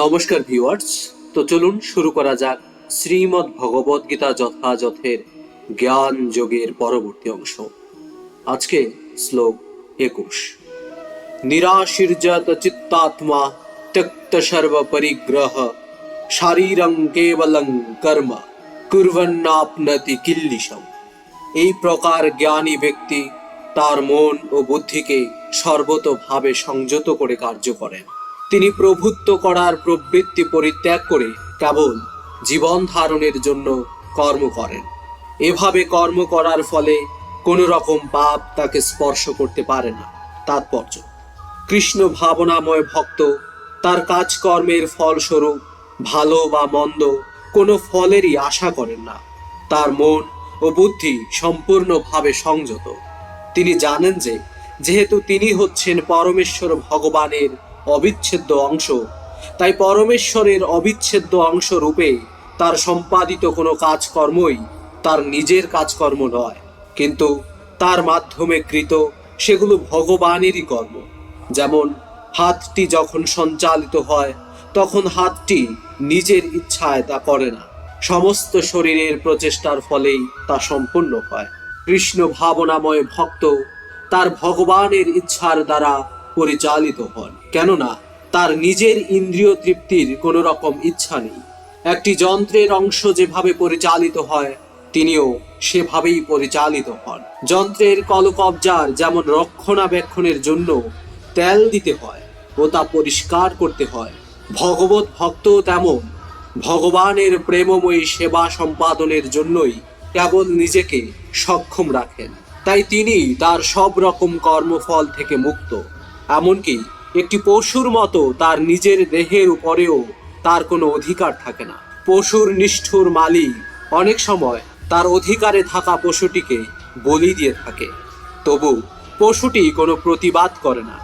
নমস্কার ভিউয়ার্স। তো চলুন শুরু করা যাক শ্রীমদ্ ভগবদ গীতা যথাযথের জ্ঞান যোগের পরবর্তী অংশ। আজকে শ্লোক একুশ। নিরাশির্জত চিত্তাত্মা ত্যক্ত সর্ব পরিগ্রহ শারীরং কেবলং কর্ম কুর্বন্নাপনতি কিল্লিশম এই প্রকার জ্ঞানী ব্যক্তি তার মন ও বুদ্ধিকে সর্বতভাবে সংযত করে কার্য করেন। তিনি প্রভুত্ব করার প্রবৃত্তি পরিত্যাগ করে কেবল জীবন ধারণের জন্য কর্ম করেন। এভাবে কর্ম করার ফলে কোনো রকম পাপ তাকে স্পর্শ করতে পারে না। তাৎপর্য, কৃষ্ণ ভাবনাময় ভক্ত, তার কাজকর্মের ফলস্বরূপ ভালো বা মন্দ কোনো ফলেরই আশা করেন না। তার মন ও বুদ্ধি সম্পূর্ণভাবে সংযত। তিনি জানেন যে, যেহেতু তিনি হচ্ছেন পরমেশ্বর ভগবানের অবিচ্ছেদ্য অংশ। তাই পরমেশ্বরের অবিচ্ছেদ্য অংশ রূপে তার সম্পাদিত কোনো কাজকর্মই তার নিজের কাজকর্ম নয়। কিন্তু তার মাধ্যমে কৃত সেগুলো ভগবানেরই কর্ম। যেমন হাতটি যখন সঞ্চালিত হয়, তখন হাতটি নিজের ইচ্ছায় তা করে না। সমস্ত শরীরের প্রচেষ্টার ফলেই তা সম্পূর্ণ হয়। কৃষ্ণ ভাবনাময় ভক্ত তার ভগবানের ইচ্ছার দ্বারা পরিচালিত হন, কেননা তার নিজের ইন্দ্রিয় তৃপ্তির কোনো রকম ইচ্ছা নেই। একটি যন্ত্রের অংশ যেভাবে পরিচালিত হয়, তিনিও সেভাবেই পরিচালিত হন। যন্ত্রের কলকবজার যেমন রক্ষণাবেক্ষণের জন্য তেল দিতে হয় ও তা পরিষ্কার করতে হয়, ভগবত ভক্ত তেমন। ভগবানের প্রেমময়ী সেবা সম্পাদনের জন্যই কেবল নিজেকে সক্ষম রাখেন। তাই তিনি তার সব রকম কর্মফল থেকে মুক্ত। এমনকি একটি পশুর মতো তার নিজের দেহের উপরেও তার কোনো অধিকার থাকে না। পশুর নিষ্ঠুর মালিক অনেক সময় তার অধিকারে থাকা পশুটিকে বলি দিয়ে থাকে। তবু পশুটি কোনো প্রতিবাদ করে না।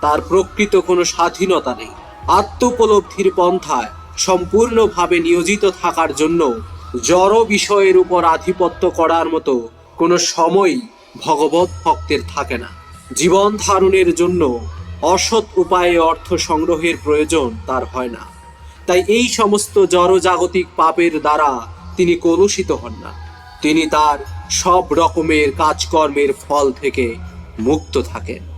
তার প্রকৃত কোনো স্বাধীনতা নেই। আত্মোপলব্ধির পন্থায় সম্পূর্ণভাবে নিয়োজিত থাকার জন্য জড় বিষয়ের উপর আধিপত্য করার মতো কোনো সময়ই ভগবত ভক্তের থাকে না। জীবন ধারণের জন্য অসৎ উপায়ে অর্থ সংগ্রহের প্রয়োজন তার হয় না। তাই এই সমস্ত জড়জাগতিক পাপের দ্বারা তিনি কলুষিত হন না। তিনি তার সব রকমের কাজকর্মের ফল থেকে মুক্ত থাকেন।